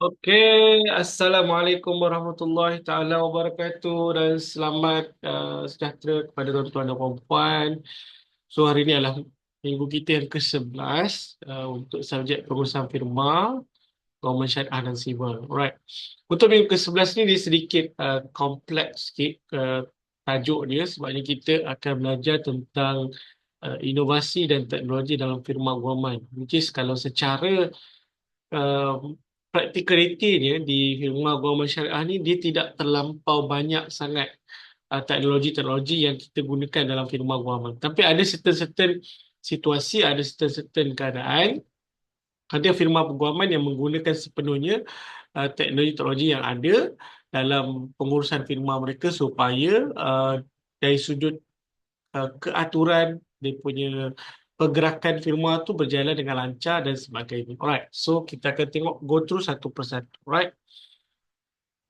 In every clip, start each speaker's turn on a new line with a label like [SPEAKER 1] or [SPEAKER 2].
[SPEAKER 1] Okey, Assalamualaikum warahmatullahi taala wabarakatuh dan selamat uh, sejahtera kepada tuan-tuan dan puan-puan. So hari ini adalah minggu kita yang ke-11 uh, untuk subjek pengurusan firma, Government Syariah dan Civil. Alright. Untuk minggu ke-11 ni dia sedikit uh, kompleks sikit uh, tajuk dia sebabnya kita akan belajar tentang uh, inovasi dan teknologi dalam firma government. Which is kalau secara uh, practicality dia di firma government syariah ni dia tidak terlampau banyak sangat uh, teknologi-teknologi yang kita gunakan dalam firma government. Tapi ada certain-certain situasi, ada certain-certain keadaan ada firma government yang menggunakan sepenuhnya uh, teknologi-teknologi yang ada dalam pengurusan firma mereka supaya uh, dari sudut uh, keaturan dia punya pergerakan firma tu berjalan dengan lancar dan sebagainya. Alright, so kita akan tengok go through satu persatu. Alright.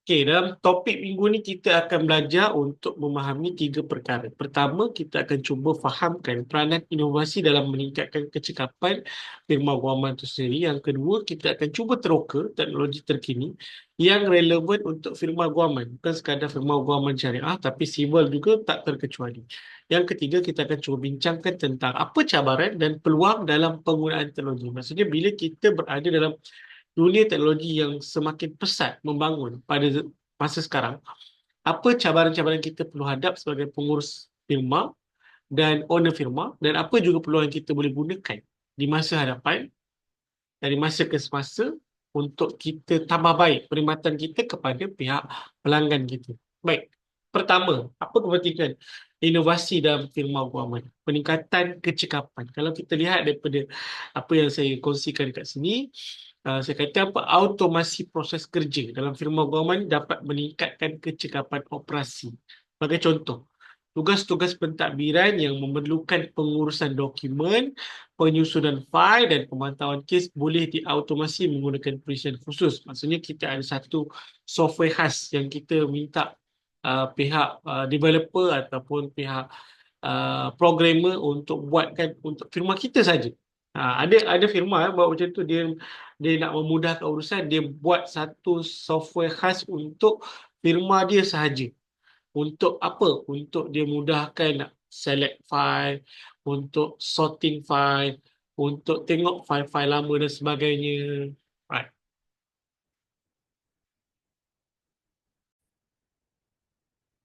[SPEAKER 1] Okay, dalam topik minggu ni kita akan belajar untuk memahami tiga perkara. Pertama, kita akan cuba fahamkan peranan inovasi dalam meningkatkan kecekapan firma guaman itu sendiri. Yang kedua, kita akan cuba teroka teknologi terkini yang relevan untuk firma guaman. Bukan sekadar firma guaman syariah, tapi civil juga tak terkecuali. Yang ketiga, kita akan cuba bincangkan tentang apa cabaran dan peluang dalam penggunaan teknologi. Maksudnya, bila kita berada dalam dunia teknologi yang semakin pesat membangun pada masa sekarang, apa cabaran-cabaran kita perlu hadap sebagai pengurus firma dan owner firma dan apa juga peluang yang kita boleh gunakan di masa hadapan dari masa ke semasa untuk kita tambah baik perkhidmatan kita kepada pihak pelanggan kita. Baik, pertama, apa kepentingan inovasi dalam firma guaman? Peningkatan kecekapan. Kalau kita lihat daripada apa yang saya kongsikan dekat sini, uh, saya kata apa automasi proses kerja dalam firma government dapat meningkatkan kecekapan operasi. Sebagai contoh, tugas-tugas pentadbiran yang memerlukan pengurusan dokumen, penyusunan fail dan pemantauan kes boleh diautomasi menggunakan perisian khusus. Maksudnya kita ada satu software khas yang kita minta uh, pihak uh, developer ataupun pihak uh, programmer untuk buatkan untuk firma kita saja. Ha, ada ada firma eh, buat macam tu dia dia nak memudahkan urusan dia buat satu software khas untuk firma dia sahaja. Untuk apa? Untuk dia mudahkan nak select file, untuk sorting file, untuk tengok file-file lama dan sebagainya. Right.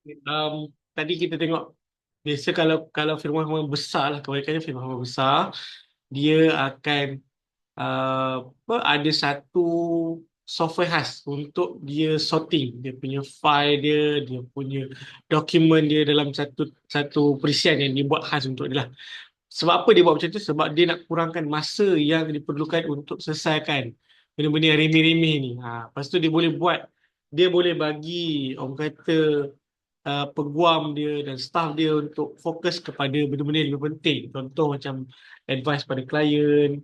[SPEAKER 1] Um, tadi kita tengok biasa kalau kalau firma-firma besar lah kebanyakannya firma-firma besar dia akan uh, ada satu software khas untuk dia sorting dia punya file dia, dia punya dokumen dia dalam satu satu perisian yang dibuat khas untuk dia lah. Sebab apa dia buat macam tu? Sebab dia nak kurangkan masa yang diperlukan untuk selesaikan benda-benda yang remeh-remeh ni. Ha, lepas tu dia boleh buat, dia boleh bagi orang kata uh, peguam dia dan staff dia untuk fokus kepada benda-benda yang lebih penting. Contoh macam advice pada klien,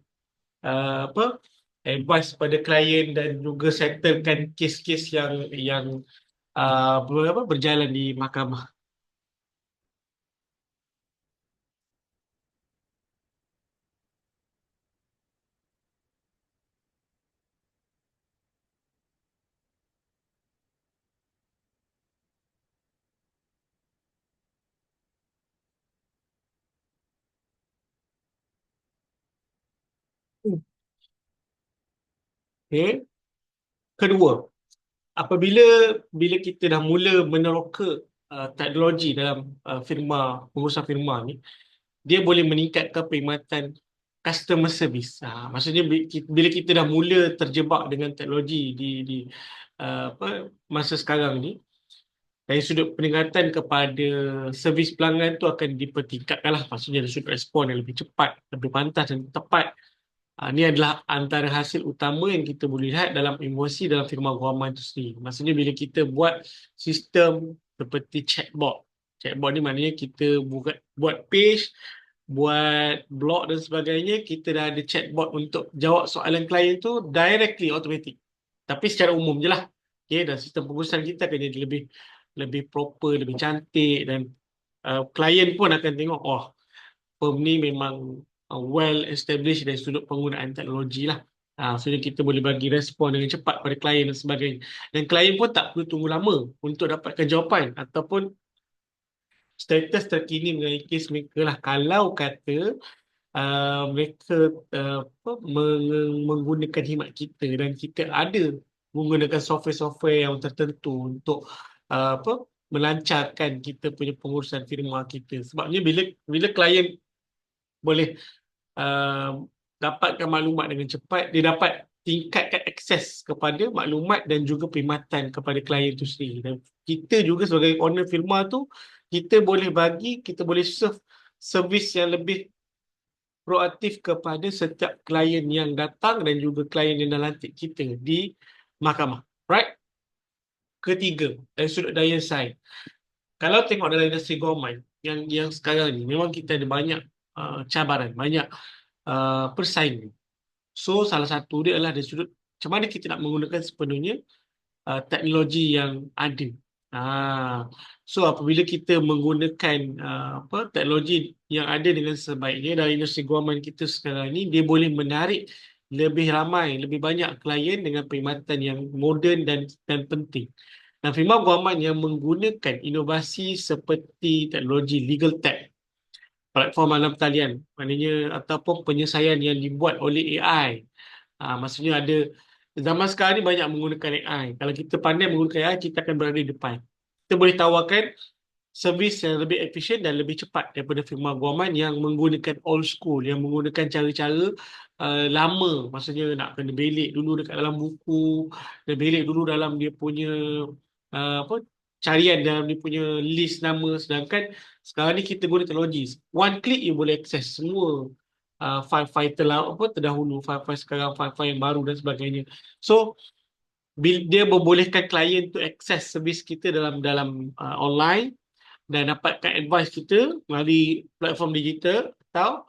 [SPEAKER 1] uh, apa advice pada klien dan juga settlekan kes-kes yang yang uh, apa, berjalan di mahkamah. Okay. Kedua, apabila bila kita dah mula meneroka uh, teknologi dalam uh, firma, pengurusan firma ni, dia boleh meningkatkan perkhidmatan customer service. Ha, maksudnya bila kita dah mula terjebak dengan teknologi di di uh, apa masa sekarang ni, dari sudut peningkatan kepada servis pelanggan tu akan dipertingkatkan lah. Maksudnya dari sudut respon yang lebih cepat, lebih pantas dan tepat ini adalah antara hasil utama yang kita boleh lihat dalam emosi dalam firma guaman itu sendiri. Maksudnya bila kita buat sistem seperti chatbot. Chatbot ni maknanya kita buat, buat page, buat blog dan sebagainya, kita dah ada chatbot untuk jawab soalan klien tu directly automatic. Tapi secara umum je lah. Okay, dan sistem pengurusan kita akan jadi lebih lebih proper, lebih cantik dan uh, klien pun akan tengok, oh, firm ni memang uh, well established dari sudut penggunaan teknologi lah. Ha, so kita boleh bagi respon dengan cepat pada klien dan sebagainya. Dan klien pun tak perlu tunggu lama untuk dapatkan jawapan ataupun status terkini mengenai kes mereka lah. Kalau kata uh, mereka uh, apa, meng- menggunakan khidmat kita dan kita ada menggunakan software-software yang tertentu untuk uh, apa melancarkan kita punya pengurusan firma kita. Sebabnya bila bila klien boleh uh, dapatkan maklumat dengan cepat, dia dapat tingkatkan akses kepada maklumat dan juga perkhidmatan kepada klien itu sendiri. Dan kita juga sebagai owner firma tu, kita boleh bagi, kita boleh serve servis yang lebih proaktif kepada setiap klien yang datang dan juga klien yang dah lantik kita di mahkamah. Right? Ketiga, dari sudut daya saing. Kalau tengok dalam industri government, yang yang sekarang ni, memang kita ada banyak uh, cabaran, banyak uh, persaingan. So salah satu dia adalah dari sudut macam mana kita nak menggunakan sepenuhnya uh, teknologi yang ada. Uh, so apabila kita menggunakan uh, apa teknologi yang ada dengan sebaiknya dalam industri guaman kita sekarang ini, dia boleh menarik lebih ramai, lebih banyak klien dengan perkhidmatan yang moden dan dan penting. Dan firma guaman yang menggunakan inovasi seperti teknologi legal tech platform alam talian maknanya ataupun penyelesaian yang dibuat oleh AI. Ha, maksudnya ada zaman sekarang ni banyak menggunakan AI. Kalau kita pandai menggunakan AI, kita akan berada di depan. Kita boleh tawarkan servis yang lebih efisien dan lebih cepat daripada firma guaman yang menggunakan old school, yang menggunakan cara-cara uh, lama. Maksudnya nak kena belik dulu dekat dalam buku, dan belik dulu dalam dia punya uh, apa carian dalam dia punya list nama sedangkan sekarang ni kita guna teknologi. One click you boleh access semua uh, file-file telah apa terdahulu, file-file sekarang, file-file yang baru dan sebagainya. So dia membolehkan klien tu access servis kita dalam dalam uh, online dan dapatkan advice kita melalui platform digital atau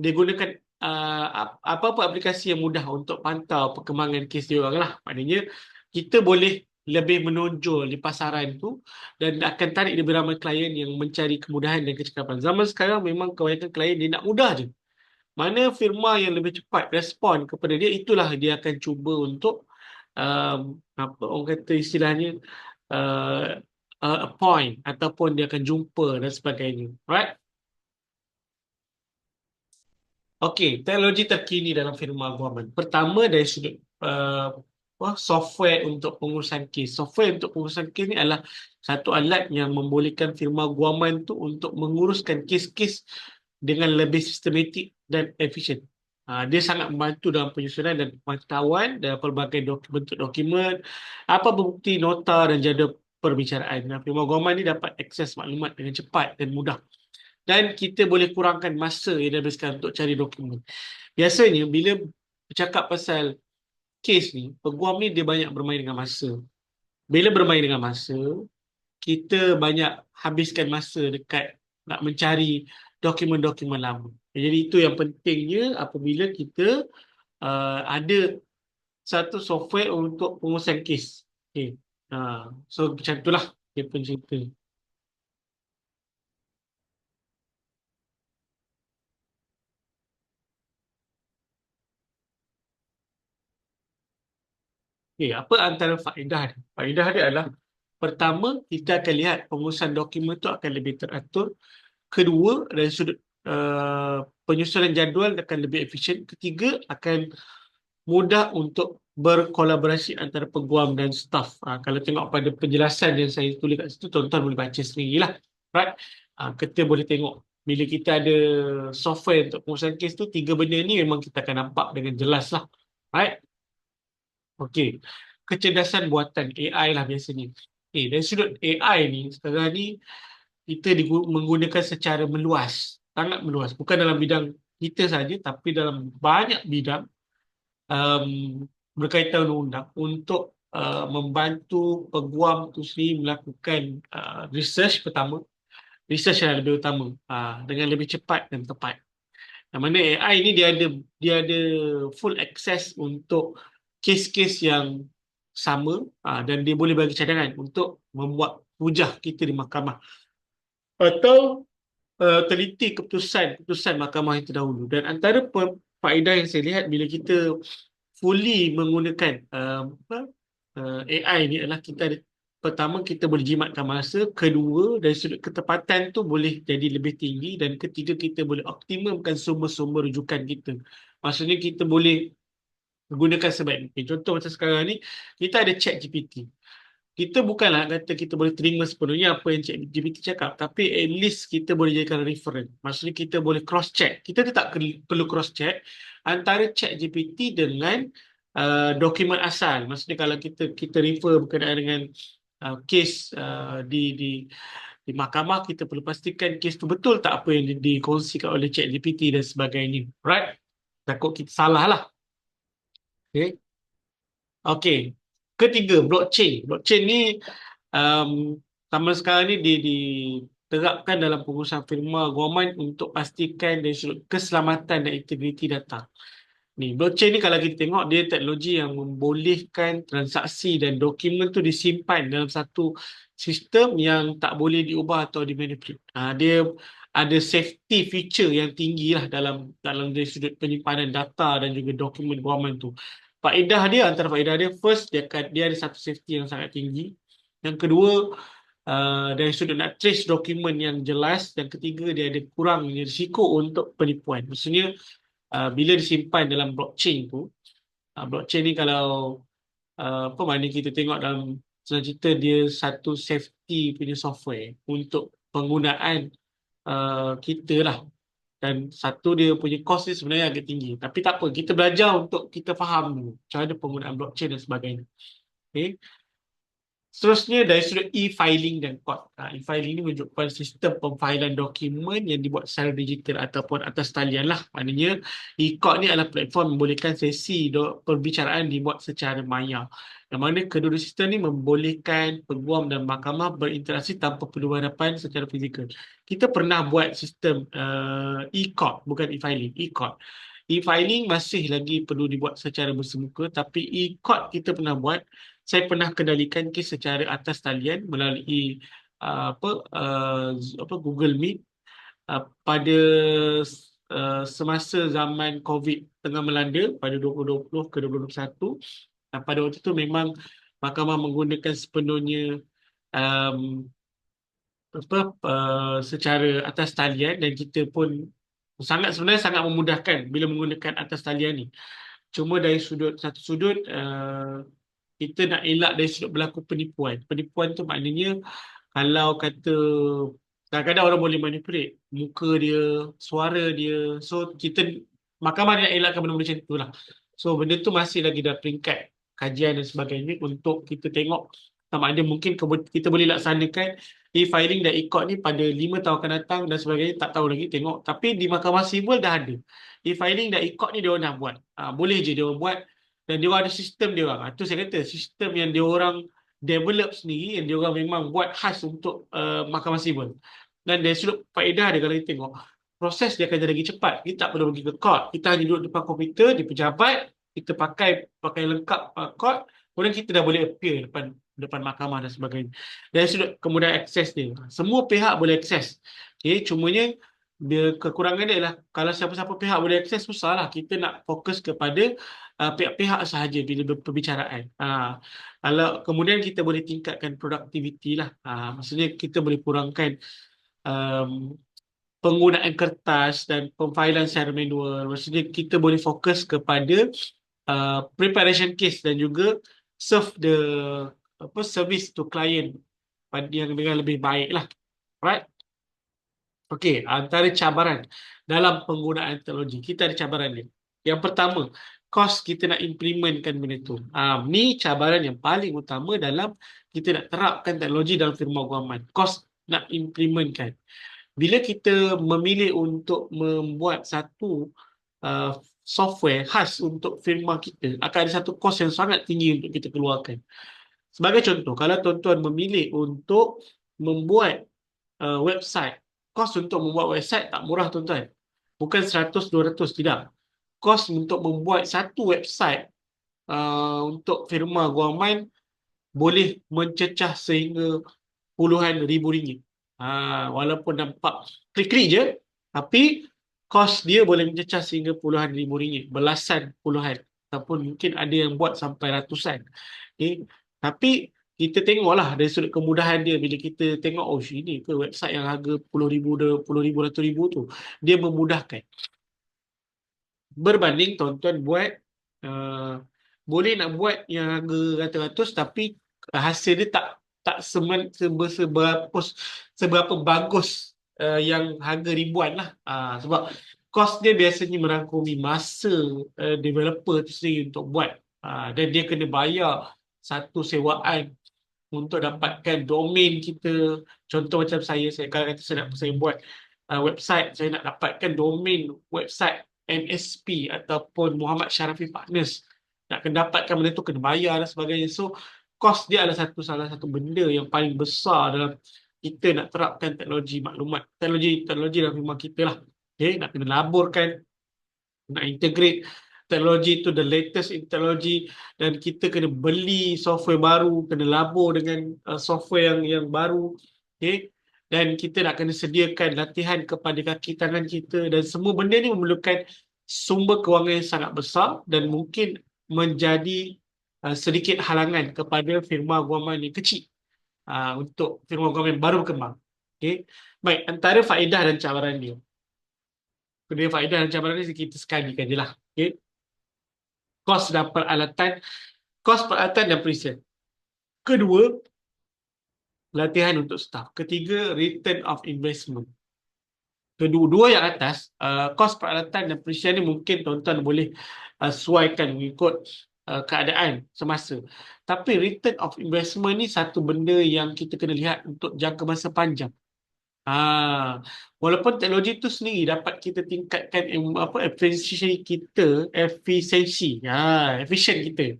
[SPEAKER 1] dia gunakan uh, apa-apa aplikasi yang mudah untuk pantau perkembangan kes dia orang lah. Maknanya kita boleh lebih menonjol di pasaran tu dan akan tarik lebih ramai klien yang mencari kemudahan dan kecekapan. Zaman sekarang memang kebanyakan klien dia nak mudah je. Mana firma yang lebih cepat respon kepada dia, itulah dia akan cuba untuk um, apa orang kata istilahnya uh, uh, appoint ataupun dia akan jumpa dan sebagainya. Right? Okey, teknologi terkini dalam firma guaman. Pertama dari sudut uh, software untuk pengurusan kes. Software untuk pengurusan kes ni adalah satu alat yang membolehkan firma guaman tu untuk menguruskan kes-kes dengan lebih sistematik dan efisien. Ha, dia sangat membantu dalam penyusunan dan pengetahuan dan pelbagai dok bentuk dokumen, apa bukti nota dan jadual perbicaraan. Firma guaman ni dapat akses maklumat dengan cepat dan mudah. Dan kita boleh kurangkan masa yang dihabiskan untuk cari dokumen. Biasanya bila bercakap pasal kes ni, peguam ni dia banyak bermain dengan masa. Bila bermain dengan masa, kita banyak habiskan masa dekat nak mencari dokumen-dokumen lama. Jadi itu yang pentingnya apabila kita uh, ada satu software untuk pengurusan kes. Okay. Uh, so macam itulah dia pun cerita. Okay, apa antara faedah dia? Faedah dia adalah pertama, kita akan lihat pengurusan dokumen itu akan lebih teratur. Kedua, dari sudut uh, penyusunan jadual akan lebih efisien. Ketiga, akan mudah untuk berkolaborasi antara peguam dan staf. Uh, kalau tengok pada penjelasan yang saya tulis kat situ, tuan-tuan boleh baca sendirilah. Right? Uh, kita boleh tengok bila kita ada software untuk pengurusan kes tu, tiga benda ni memang kita akan nampak dengan jelas lah. Right? Okey. Kecerdasan buatan AI lah biasanya. Okay, dari sudut AI ni, sekarang ni kita menggunakan secara meluas. Sangat meluas. Bukan dalam bidang kita saja, tapi dalam banyak bidang um, berkaitan undang-undang untuk uh, membantu peguam tu sendiri melakukan uh, research pertama. Research yang lebih utama uh, dengan lebih cepat dan tepat. Yang mana AI ni dia ada dia ada full access untuk kes-kes yang sama uh, dan dia boleh bagi cadangan untuk membuat hujah kita di mahkamah atau uh, teliti keputusan keputusan mahkamah yang terdahulu dan antara faedah yang saya lihat bila kita fully menggunakan uh, uh, AI ni adalah kita ada pertama kita boleh jimatkan masa, kedua dari sudut ketepatan tu boleh jadi lebih tinggi dan ketiga kita boleh optimumkan sumber-sumber rujukan kita. Maksudnya kita boleh gunakan sebaik mungkin. Contoh macam sekarang ni, kita ada chat GPT. Kita bukanlah kata kita boleh terima sepenuhnya apa yang chat GPT cakap, tapi at least kita boleh jadikan reference. Maksudnya kita boleh cross-check. Kita tak perlu cross-check antara chat GPT dengan uh, dokumen asal. Maksudnya kalau kita kita refer berkenaan dengan uh, kes uh, di di di mahkamah kita perlu pastikan kes tu betul tak apa yang di, dikongsikan oleh ChatGPT dan sebagainya right takut kita salah lah okay. Okay. Ketiga blockchain. Blockchain ni um, zaman sekarang ni di, diterapkan dalam pengurusan firma guaman untuk pastikan dari sudut keselamatan dan integriti data. Ni, blockchain ni kalau kita tengok dia teknologi yang membolehkan transaksi dan dokumen tu disimpan dalam satu sistem yang tak boleh diubah atau dimanipulate. Ha, dia ada safety feature yang tinggi lah dalam dalam dari sudut penyimpanan data dan juga dokumen guaman tu. Faedah dia antara faedah dia first dia akan, dia ada satu safety yang sangat tinggi. Yang kedua uh, dari sudut nak trace dokumen yang jelas dan ketiga dia ada kurang risiko untuk penipuan. Maksudnya uh, bila disimpan dalam blockchain tu uh, blockchain ni kalau uh, apa mana kita tengok dalam cerita dia satu safety punya software untuk penggunaan uh, kita lah dan satu dia punya cost ni sebenarnya agak tinggi tapi tak apa kita belajar untuk kita faham cara penggunaan blockchain dan sebagainya okay. Seterusnya dari sudut e-filing dan court. Ha, e-filing ini menunjukkan sistem pemfailan dokumen yang dibuat secara digital ataupun atas talian lah. Maknanya e-court ni adalah platform membolehkan sesi perbicaraan dibuat secara maya. Yang mana kedua sistem ni membolehkan peguam dan mahkamah berinteraksi tanpa perlu berhadapan secara fizikal. Kita pernah buat sistem uh, e-court, bukan e-filing, e-court. E-filing masih lagi perlu dibuat secara bersemuka tapi e-court kita pernah buat saya pernah kendalikan kes secara atas talian melalui uh, apa uh, apa Google Meet uh, pada uh, semasa zaman COVID tengah melanda pada 2020 ke 2021 dan pada waktu itu memang mahkamah menggunakan sepenuhnya um, apa uh, secara atas talian dan kita pun sangat sebenarnya sangat memudahkan bila menggunakan atas talian ni cuma dari sudut satu sudut uh, kita nak elak dari sudut berlaku penipuan. Penipuan tu maknanya kalau kata kadang-kadang orang boleh manipulate muka dia, suara dia. So kita mahkamah nak elakkan benda-benda macam tu lah. So benda tu masih lagi dalam peringkat kajian dan sebagainya untuk kita tengok sama ada mungkin kita boleh laksanakan e-filing dan e-court ni pada lima tahun akan datang dan sebagainya tak tahu lagi tengok tapi di mahkamah sivil dah ada e-filing dan e-court ni dia orang dah buat ha, boleh je dia orang buat dan dia ada sistem dia orang. Itu saya kata sistem yang dia orang develop sendiri yang dia orang memang buat khas untuk uh, mahkamah sivil. Dan dari sudut faedah dia kalau kita tengok proses dia akan jadi lagi cepat. Kita tak perlu pergi ke court. Kita hanya duduk depan komputer di pejabat, kita pakai pakai lengkap uh, court, kemudian kita dah boleh appear depan depan mahkamah dan sebagainya. Dari sudut kemudahan akses dia. Semua pihak boleh akses. Okay, cumanya dia kekurangan dia adalah kalau siapa-siapa pihak boleh akses susahlah kita nak fokus kepada uh, pihak-pihak sahaja bila berperbicaraan. Uh, kalau kemudian kita boleh tingkatkan produktiviti lah. Uh, maksudnya kita boleh kurangkan um, penggunaan kertas dan pemfailan secara manual. Maksudnya kita boleh fokus kepada uh, preparation case dan juga serve the apa service to client yang dengan lebih baik lah. Right? Okey, antara cabaran dalam penggunaan teknologi, kita ada cabaran ni. Yang pertama, kos kita nak implementkan benda tu. Ha, ni cabaran yang paling utama dalam kita nak terapkan teknologi dalam firma guaman. Kos nak implementkan. Bila kita memilih untuk membuat satu uh, software khas untuk firma kita, akan ada satu kos yang sangat tinggi untuk kita keluarkan. Sebagai contoh, kalau tuan-tuan memilih untuk membuat uh, website, kos untuk membuat website tak murah tuan-tuan. Bukan 100-200, tidak kos untuk membuat satu website uh, untuk firma Guaman boleh mencecah sehingga puluhan ribu ringgit. Uh, walaupun nampak klik-klik je, tapi kos dia boleh mencecah sehingga puluhan ribu ringgit, belasan puluhan. ataupun mungkin ada yang buat sampai ratusan. Okay. Tapi kita tengoklah dari sudut kemudahan dia bila kita tengok oh ini ke website yang harga puluh ribu, puluh ribu, ratus ribu tu dia memudahkan. Berbanding tuan-tuan buat uh, boleh nak buat yang harga ratus-ratus tapi hasil dia tak tak semen, sebe, seberapa, seberapa bagus uh, yang harga ribuan lah. Uh, sebab kos dia biasanya merangkumi masa uh, developer tu sendiri untuk buat. Uh, dan dia kena bayar satu sewaan untuk dapatkan domain kita. Contoh macam saya, saya kalau kata saya nak saya buat uh, website, saya nak dapatkan domain website MSP ataupun Muhammad Syarafi Partners. Nak kena dapatkan benda tu kena bayar dan sebagainya. So, kos dia adalah satu salah satu benda yang paling besar dalam kita nak terapkan teknologi maklumat, teknologi teknologi dalam rumah kita lah. Okay, nak kena laburkan, nak integrate teknologi tu the latest teknologi dan kita kena beli software baru, kena labur dengan uh, software yang yang baru. Okay, dan kita nak kena sediakan latihan kepada kaki tangan kita dan semua benda ni memerlukan sumber kewangan yang sangat besar dan mungkin menjadi uh, sedikit halangan kepada firma guaman yang kecil uh, untuk firma guaman yang baru berkembang. Okay. Baik, antara faedah dan cabaran dia. Kedua faedah dan cabaran ni kita sekalikan je lah. Okay. Kos dan peralatan. Kos peralatan dan present. Kedua, latihan untuk staff. Ketiga, return of investment. Kedua-dua yang atas, uh, kos peralatan dan present ni mungkin tuan-tuan boleh uh, sesuaikan mengikut uh, keadaan semasa. Tapi return of investment ni satu benda yang kita kena lihat untuk jangka masa panjang. Ha, walaupun teknologi itu sendiri dapat kita tingkatkan apa efisiensi kita, efisiensi, ha, efisien kita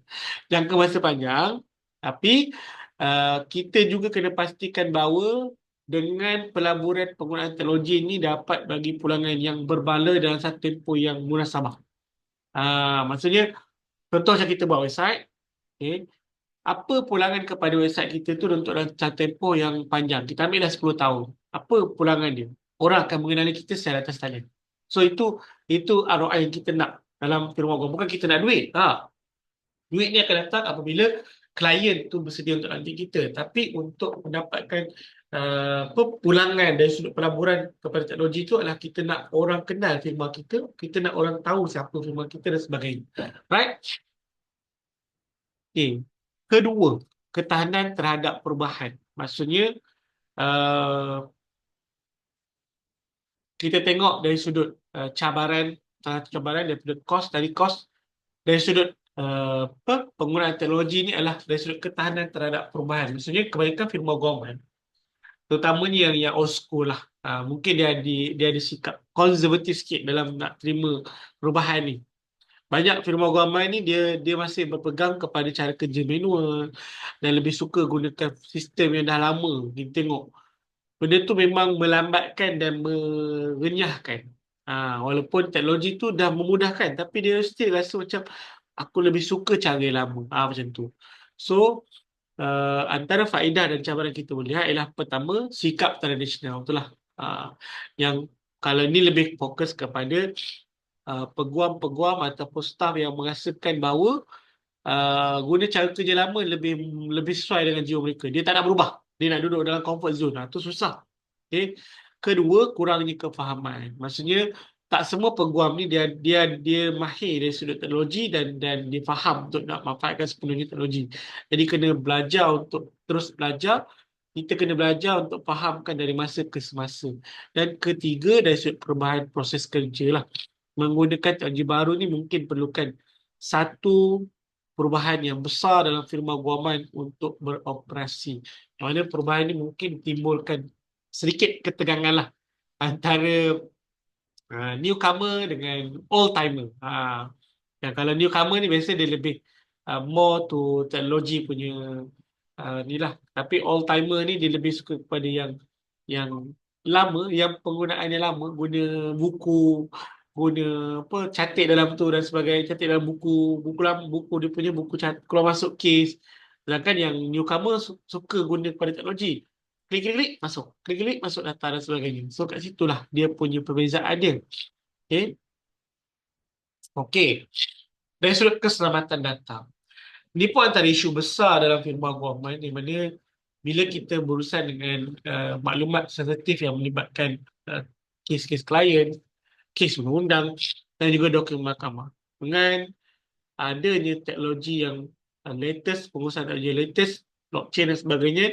[SPEAKER 1] jangka masa panjang, tapi uh, kita juga kena pastikan bahawa dengan pelaburan penggunaan teknologi ini dapat bagi pulangan yang berbala dalam satu tempoh yang munasabah. Uh, maksudnya Contoh macam kita buat website, okay, apa pulangan kepada website kita tu untuk dalam tempoh yang panjang. Kita ambil dah 10 tahun. Apa pulangan dia? Orang akan mengenali kita secara atas talian. So itu itu ROI yang kita nak dalam firma orang. Bukan kita nak duit. Ha. Duit ni akan datang apabila klien tu bersedia untuk nanti kita. Tapi untuk mendapatkan uh, pulangan dari sudut pelaburan kepada teknologi itu adalah kita nak orang kenal firma kita, kita nak orang tahu siapa firma kita dan sebagainya. Right? Okay. Kedua, ketahanan terhadap perubahan. Maksudnya, uh, kita tengok dari sudut uh, cabaran, salah satu cabaran dari sudut kos, dari kos, dari sudut uh, penggunaan teknologi ini adalah dari sudut ketahanan terhadap perubahan. Maksudnya, kebanyakan firma government terutamanya yang yang old school lah. Uh, mungkin dia ada dia ada sikap konservatif sikit dalam nak terima perubahan ni. Banyak firma guaman ni dia dia masih berpegang kepada cara kerja manual dan lebih suka gunakan sistem yang dah lama. Kita tengok benda tu memang melambatkan dan merenyahkan. Ha, walaupun teknologi tu dah memudahkan tapi dia still rasa macam aku lebih suka cara yang lama. Ha, macam tu. So uh, antara faedah dan cabaran kita melihat ialah pertama sikap tradisional. Itulah uh, yang kalau ini lebih fokus kepada uh, peguam-peguam ataupun staf yang merasakan bahawa uh, guna cara kerja lama lebih lebih sesuai dengan jiwa mereka. Dia tak nak berubah. Dia nak duduk dalam comfort zone. Itu uh, susah. Okay. kedua kurangnya kefahaman. Maksudnya tak semua peguam ni dia dia dia mahir dari sudut teknologi dan dan dia faham untuk nak manfaatkan sepenuhnya teknologi. Jadi kena belajar untuk terus belajar. Kita kena belajar untuk fahamkan dari masa ke semasa. Dan ketiga dari sudut perubahan proses kerja lah. Menggunakan teknologi baru ni mungkin perlukan satu perubahan yang besar dalam firma guaman untuk beroperasi. Yang mana perubahan ni mungkin timbulkan sedikit ketegangan lah antara uh, newcomer dengan old timer. Uh, yang kalau newcomer ni biasa dia lebih uh, more to teknologi punya uh, ni lah. Tapi old timer ni dia lebih suka kepada yang yang lama, yang penggunaannya lama, guna buku, guna apa catat dalam tu dan sebagainya, catat dalam buku, buku lama, buku dia punya buku catat, keluar masuk case. Sedangkan yang newcomer suka guna kepada teknologi klik-klik masuk. Klik-klik masuk data dan sebagainya. So kat situlah dia punya perbezaan dia. Okay. Okay. Dari sudut keselamatan data. Ini pun antara isu besar dalam firma government di mana bila kita berurusan dengan uh, maklumat sensitif yang melibatkan uh, kes-kes klien, kes undang-undang dan juga dokumen mahkamah. Dengan adanya teknologi yang uh, latest, pengurusan teknologi latest, blockchain dan sebagainya,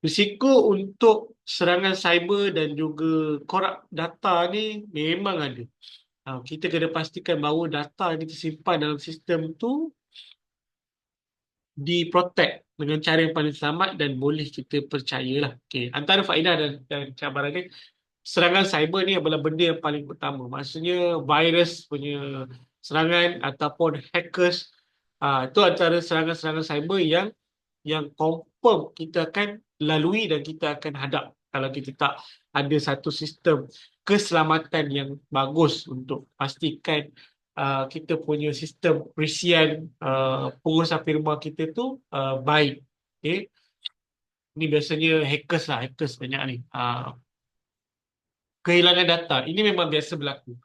[SPEAKER 1] risiko untuk serangan cyber dan juga korak data ni memang ada. Uh, kita kena pastikan bahawa data yang kita simpan dalam sistem tu diprotect dengan cara yang paling selamat dan boleh kita percayalah. Okay. Antara faedah dan, dan cabaran ni, serangan cyber ni adalah benda yang paling utama. Maksudnya virus punya serangan ataupun hackers, uh, itu antara serangan-serangan cyber yang yang confirm kita akan lalui dan kita akan hadap kalau kita tak ada satu sistem keselamatan yang bagus untuk pastikan uh, kita punya sistem perisian uh, pengurusan firma kita tu uh, baik. Okay. Ini biasanya hackers lah, hackers banyak ni. Uh, kehilangan data, ini memang biasa berlaku.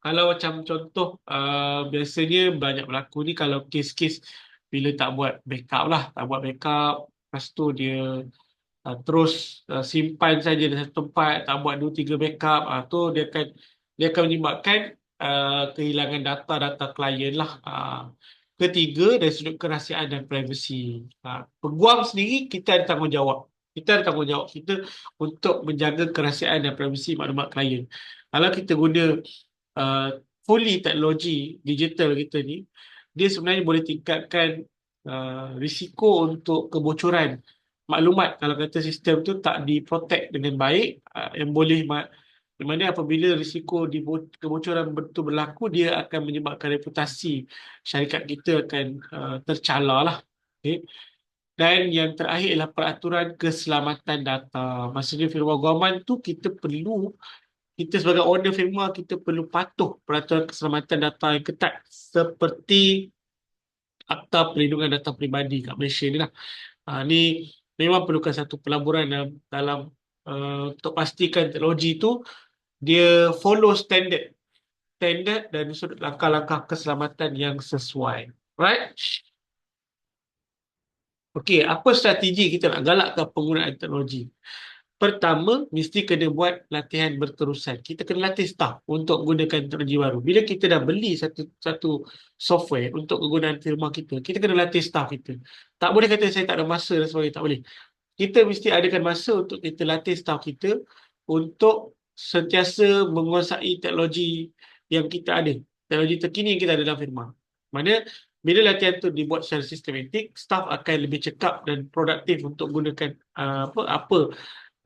[SPEAKER 1] Kalau macam contoh, uh, biasanya banyak berlaku ni kalau kes-kes bila tak buat backup lah, tak buat backup, lepas tu dia uh, terus uh, simpan saja di satu tempat, tak buat dua tiga backup, uh, tu dia akan dia akan menyebabkan uh, kehilangan data-data klien lah. Uh, ketiga, dari sudut kerahsiaan dan privasi. Uh, peguam sendiri, kita ada tanggungjawab. Kita ada tanggungjawab kita untuk menjaga kerahsiaan dan privasi maklumat klien. Kalau kita guna uh, fully teknologi digital kita ni, dia sebenarnya boleh tingkatkan uh, risiko untuk kebocoran maklumat kalau kata sistem tu tak diprotect dengan baik uh, yang boleh di mana apabila risiko di kebocoran betul berlaku, dia akan menyebabkan reputasi syarikat kita akan uh, tercalar lah. Okay. Dan yang terakhir ialah peraturan keselamatan data. Maksudnya firma government tu kita perlu, kita sebagai owner firma, kita perlu patuh peraturan keselamatan data yang ketat seperti Akta Perlindungan Data Peribadi kat Malaysia ni lah. Uh, ni memang perlukan satu pelaburan dalam, dalam uh, untuk pastikan teknologi itu dia follow standard standard dan sudut langkah-langkah keselamatan yang sesuai right Okey, apa strategi kita nak galakkan penggunaan teknologi? Pertama, mesti kena buat latihan berterusan. Kita kena latih staff untuk gunakan teknologi baru. Bila kita dah beli satu satu software untuk kegunaan firma kita, kita kena latih staff kita. Tak boleh kata saya tak ada masa dan sebagainya. Tak boleh. Kita mesti adakan masa untuk kita latih staff kita untuk sentiasa menguasai teknologi yang kita ada. Teknologi terkini yang kita ada dalam firma. Mana bila latihan itu dibuat secara sistematik, staff akan lebih cekap dan produktif untuk gunakan uh, apa apa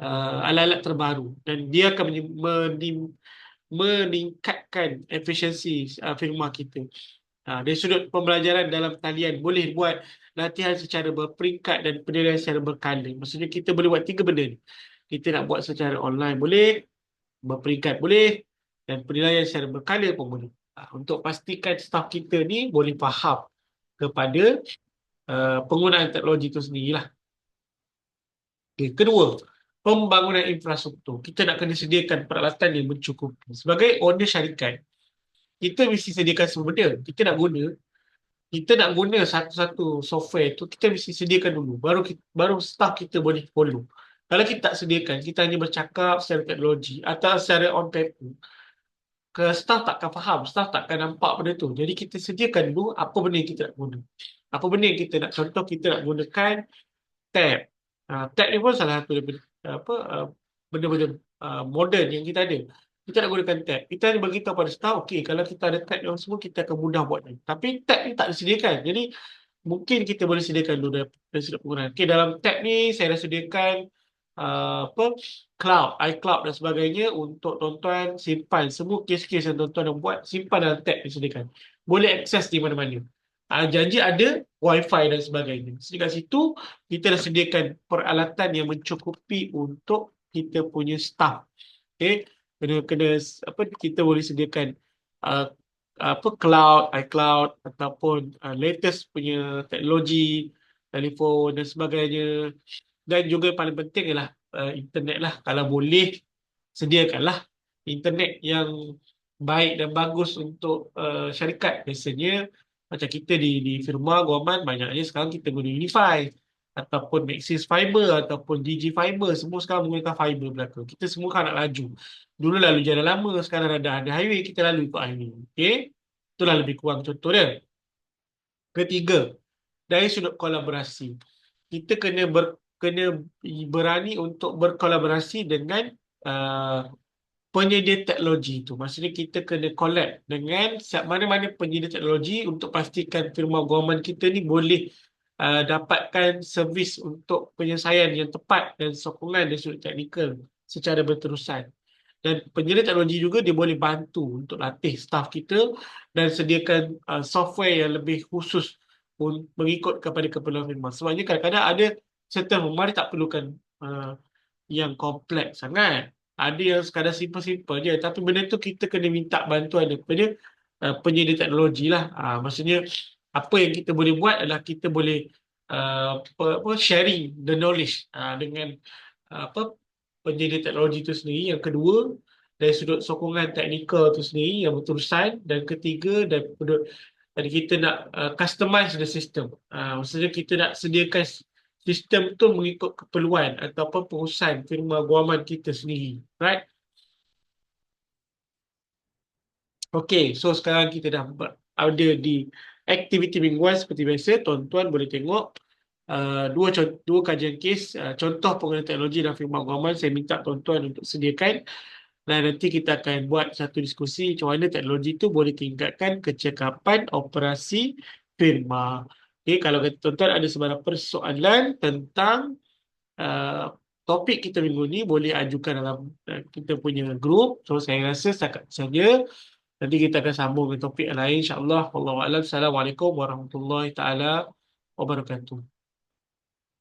[SPEAKER 1] uh, alat-alat terbaru dan dia akan menim, meningkatkan efisiensi uh, firma kita. Uh, dari sudut pembelajaran dalam talian boleh buat latihan secara berperingkat dan penilaian secara berkala. Maksudnya kita boleh buat tiga benda ni. Kita nak buat secara online boleh, berperingkat boleh dan penilaian secara berkala pun boleh. Ha, untuk pastikan staf kita ni boleh faham kepada uh, penggunaan teknologi itu sendirilah. Okay. Kedua, pembangunan infrastruktur. Kita nak kena sediakan peralatan yang mencukupi. Sebagai owner syarikat, kita mesti sediakan semua benda. Kita nak guna, kita nak guna satu-satu software tu, kita mesti sediakan dulu. Baru baru staff kita boleh follow. Kalau kita tak sediakan, kita hanya bercakap secara teknologi atau secara on paper, ke staff takkan faham, staff takkan nampak benda tu. Jadi kita sediakan dulu apa benda yang kita nak guna. Apa benda yang kita nak contoh kita nak gunakan tab. Uh, tab ni pun salah satu daripada apa uh, benda-benda uh, moden yang kita ada. Kita nak gunakan tab. Kita hanya beritahu pada staff, okey kalau kita ada tab yang semua kita akan mudah buat ni. Tapi tab ni tak disediakan. Jadi mungkin kita boleh sediakan dulu dari sudut penggunaan. Okey dalam tab ni saya dah sediakan uh, apa cloud, iCloud dan sebagainya untuk tuan-tuan simpan semua kes-kes yang tuan-tuan buat simpan dalam tab disediakan. Boleh akses di mana-mana. Uh, janji ada wifi dan sebagainya. Jadi kat situ kita dah sediakan peralatan yang mencukupi untuk kita punya staff. Okay. Kena, kena apa kita boleh sediakan uh, apa cloud, iCloud ataupun uh, latest punya teknologi, telefon dan sebagainya dan juga paling penting ialah uh, internet lah kalau boleh sediakanlah internet yang baik dan bagus untuk uh, syarikat. Biasanya macam kita di di firma Guaman banyaknya sekarang kita guna Unify ataupun Maxis Fiber ataupun DG Fiber semua sekarang menggunakan fiber belakang. Kita semua kan nak laju. Dulu lalu jalan lama, sekarang ada ada highway, kita lalu ikut highway. Okey. Itulah lebih kurang contoh dia. Ketiga, dari sudut kolaborasi. Kita kena ber, kena berani untuk berkolaborasi dengan uh, penyedia teknologi itu. Maksudnya kita kena collab dengan mana-mana penyedia teknologi untuk pastikan firma guaman kita ni boleh uh, dapatkan servis untuk penyelesaian yang tepat dan sokongan dari sudut teknikal secara berterusan. Dan penyedia teknologi juga dia boleh bantu untuk latih staff kita dan sediakan uh, software yang lebih khusus pun mengikut kepada keperluan firma. Sebabnya kadang-kadang ada certain firma dia tak perlukan uh, yang kompleks sangat. Ada yang sekadar simple-simple je. Tapi benda tu kita kena minta bantuan daripada uh, penyedia teknologi lah. Uh, maksudnya apa yang kita boleh buat adalah kita boleh uh, apa, sharing the knowledge uh, dengan uh, apa penyedia teknologi itu sendiri. Yang kedua, dari sudut sokongan teknikal itu sendiri yang berterusan. Dan ketiga, dari sudut jadi kita nak uh, customize the system. Uh, maksudnya kita nak sediakan sistem tu mengikut keperluan ataupun pengurusan firma guaman kita sendiri. Right? Okay, so sekarang kita dah ada di aktiviti mingguan seperti biasa. Tuan-tuan boleh tengok uh, dua, dua kajian kes, uh, contoh penggunaan teknologi dalam firma guaman. Saya minta tuan-tuan untuk sediakan dan nanti kita akan buat satu diskusi macam mana teknologi itu boleh tingkatkan kecekapan operasi firma. Okay, kalau tuan-tuan ada sebarang persoalan tentang uh, topik kita minggu ni boleh ajukan dalam uh, kita punya grup. So saya rasa setakat saja. Nanti kita akan sambung dengan topik lain insya-Allah. Wallahualam. Assalamualaikum warahmatullahi taala wabarakatuh.